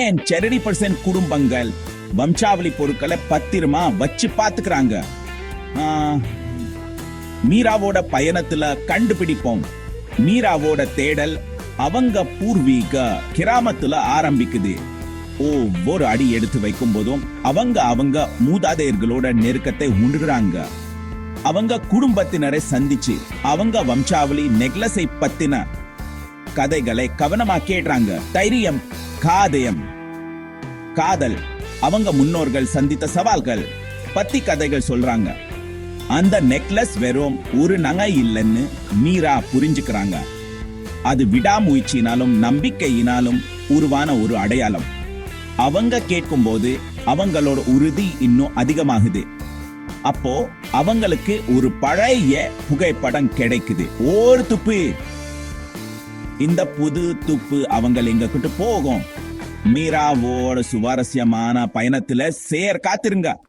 ஏன் செரடி பர்சன்ட் குடும்பங்கள் வம்சாவளி பொருட்களை பத்திரமா வச்சு பாத்துக்கிறாங்க? மீராவோட பயணத்துல கண்டுபிடிப்போம். மீராவோட தேடல் அவங்க பூர்வீக கிராமத்துல ஆரம்பிக்குது. ஒவ்வொரு அடி எடுத்து வைக்கும் போதும் அவங்க அவங்க மூதாதையர்களோட நெருக்கத்தை உண்டுகிறாங்க அவங்க குடும்பத்தினரை சந்திச்சு அவங்க வம்சாவளி நெக்லஸை பத்தின கதைகளை கவனமா கேடுறாங்க தைரியம் காதயம். காதல். அவங்க முன்னோர்கள் சந்தித்த சவால்கள். பத்தி கதைகள் சொல்றாங்க. அந்த நெக்லஸ் வெறும் ஒரு நகை இல்லைன்னு மீரா புரிஞ்சுக்கிறாங்க. அது விடாமுயற்சியினாலும் நம்பிக்கையினாலும் உருவான ஒரு அடையாளம். அவங்க கேட்கும் போது அவங்களோட உறுதி இன்னும் அதிகமாகுது. அப்போ அவங்களுக்கு ஒரு பழைய புகைப்படம் கிடைக்குது. ஓர் துப்பு. இந்த புது துப்பு அவங்க எங்க கிட்ட போகும். மீராவோட சுவாரஸ்யமான பயணத்துல சேர் காத்திருங்க.